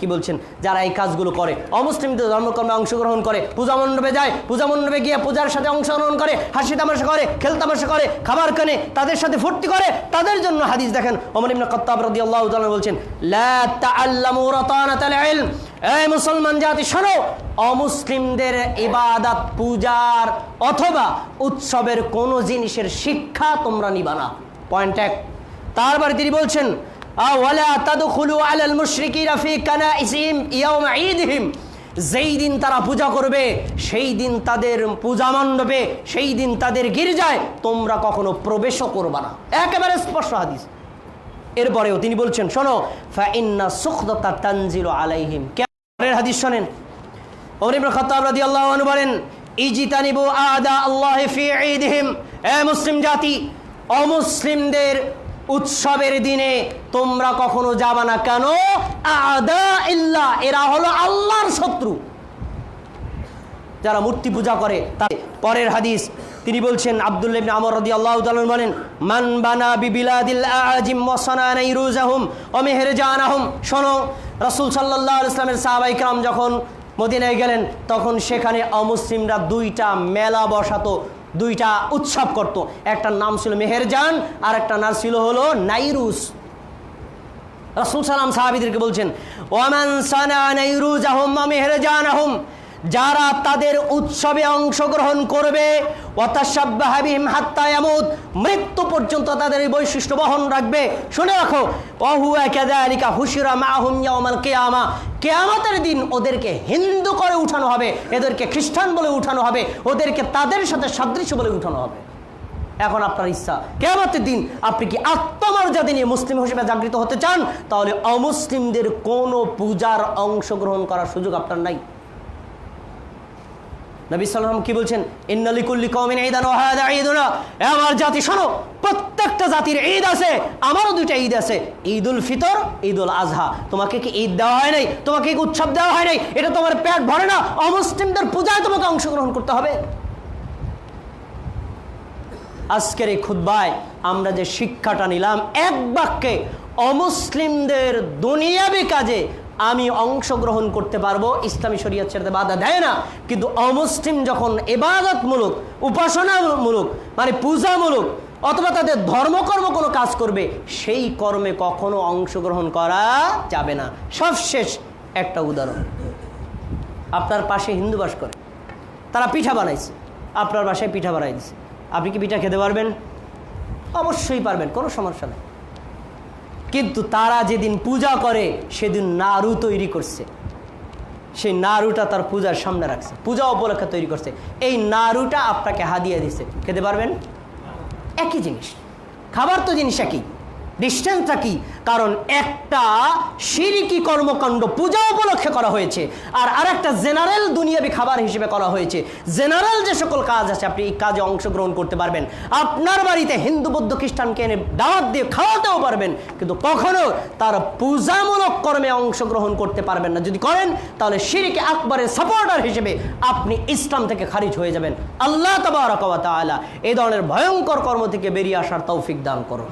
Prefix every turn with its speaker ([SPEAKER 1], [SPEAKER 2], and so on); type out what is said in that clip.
[SPEAKER 1] কি বলছেন? যারা এই কাজগুলো করে, অমুসলিমদের ধর্মকর্মে অংশগ্রহণ করে, পূজা মণ্ডপে যায়, পূজা মণ্ডপে গিয়ে পূজার সাথে অংশগ্রহণ করে, হাসি তামাশা করে, খেল তামাশা করে, খাবার কেনে, তাদের সাথে ফুর্তি করে, তাদের জন্য হাদিস দেখেন। ওমর ইবনে খাত্তাব রাদিয়াল্লাহু তাআলা বলছেন মুসলমান জাতি, শোনো, অমুসলিমদের ইবাদত, পূজার অথবা উৎসবের কোন জিনিসের শিক্ষা তোমরা নিবা না। পয়েন্ট এক। তারপরে তিনি বলছেন যেই দিন তারা পূজা করবে, সেই দিন তাদের পূজা মণ্ডপে, সেই দিন তাদের গির্জায় তোমরা কখনো প্রবেশও করবা না। একেবারে স্পষ্ট হাদিস। এরপরেও তিনি বলছেন, শোনো ফা ইন্না সুখদতা তানজিলু আলাইহিম। কেমন হাদিস শোনেন? রাদিয়াল্লাহু আনহু বলেন আদা আল্লাহ এ মুসলিম জাতি, অমুসলিমদের উৎসবের দিনে তোমরা কখনো যাবা না। কেন? আদা ইল্লা, এরা হলো আল্লাহর শত্রু। যারা মূর্তি পূজা করে, তার পরের হাদিস, তিনি বলছেন আব্দুল্লাহ বলেন আহম শোনো, রসুল যখন গেলেন, তখন সেখানে অমুসলিমরা দুইটা মেলা বসাতো। দুইটা উৎসব করত। একটার নাম ছিল মেহেরজান আর একটা নাম ছিল হলো নাইরুস রাসূল সালাম সাহাবীদেরকে বলছেন ওয়ামান সানা নাইরুজাহুম মেহেরজান মেহরজানাহুম। যারা তাদের উৎসবে অংশগ্রহণ করবে মৃত্যু পর্যন্ত তাদের এই বৈশিষ্ট্য বহন রাখবে। শুনে রাখো ইয়াউমাল কিয়ামা। দিন ওদেরকে হিন্দু করে উঠানো হবে, এদেরকে খ্রিস্টান বলে উঠানো হবে, ওদেরকে তাদের সাথে সাদৃশ্য বলে উঠানো হবে। এখন আপনার ইচ্ছা কেমতের দিন আপনি কি আত্মমর্যাদা নিয়ে মুসলিম হিসেবে জাগৃত হতে চান? তাহলে অমুসলিমদের কোনো পূজার অংশগ্রহণ করার সুযোগ আপনার নাই। নবী সাল্লাম কি বলছেন? ইন্নালিকুল্লি কমিন ঈদান হাদা ঈদুনা। আমার জাতি, শোনো, প্রত্যেকটা জাতির ঈদ আছে, আমারও দুইটা ঈদ আছে, ঈদুল ফিতর, ঈদুল আজহা তোমাকে কি ঈদ দেওয়া হয় নাই? তোমাকে কি উৎসব দেওয়া হয় নাই? এটা তোমার পেট ভরে না। অমুসলিমদের পূজায় তোমাকে অংশগ্রহণ করতে হবে। আজকের এই খুদ্বায় আমরা যে শিক্ষাটা নিলাম, এক বাক্যে অমুসলিমদের দুনিয়াবি কাজে আমি অংশগ্রহণ করতে পারব, ইসলামী শরীয়ত ছেড়ে বাধা দেয় না। কিন্তু অমুসলিম যখন এবাদতমূলক, উপাসনামূলক মানে পূজামূলক অথবা তাদের ধর্মকর্ম কোনো কাজ করবে, সেই কর্মে কখনো অংশগ্রহণ করা যাবে না। সবশেষ একটা উদাহরণ। আপনার পাশে হিন্দু বাস করে। তারা পিঠা বানাইছে। আপনার বাসায় পিঠা বানাই দিছে। আপনি কি পিঠা খেতে পারবেন? অবশ্যই পারবেন, কোনো সমস্যা নেই। কিন্তু তারা যেদিন পূজা করে, সেদিন নাড়ু তৈরি করছে। সেই নাড়ুটা তার পূজার সামনে রাখছে। পূজা উপলক্ষে তৈরি করছে। এই নাড়ুটা আপনাকে হাদিয়া দিছে। খেতে পারবেন? একই জিনিস। খাবার তো জিনিস একই। ডিস্টেন্সটা কি? কারণ একটা সিরিকি কর্মকাণ্ড পূজা উপলক্ষে করা হয়েছে, আর আরেকটা জেনারেল দুনিয়াবি খাবার হিসেবে করা হয়েছে। জেনারেল যে সকল কাজ আছে, আপনি এই কাজে অংশগ্রহণ করতে পারবেন। আপনার বাড়িতে হিন্দু, বৌদ্ধ, খ্রিস্টানকে এনে দাওয়াত দিয়ে খাওয়াতেও পারবেন, কিন্তু কখনো তার পূজামূলক কর্মে অংশগ্রহণ করতে পারবেন না। যদি করেন, তাহলে সিরিকে আকবরের সাপোর্টার হিসেবে আপনি ইসলাম থেকে খারিজ হয়ে যাবেন। আল্লাহ তবারক ওয়া তাআলা এই ধরনের ভয়ঙ্কর কর্ম থেকে বেরিয়ে আসার তৌফিক দান করুন।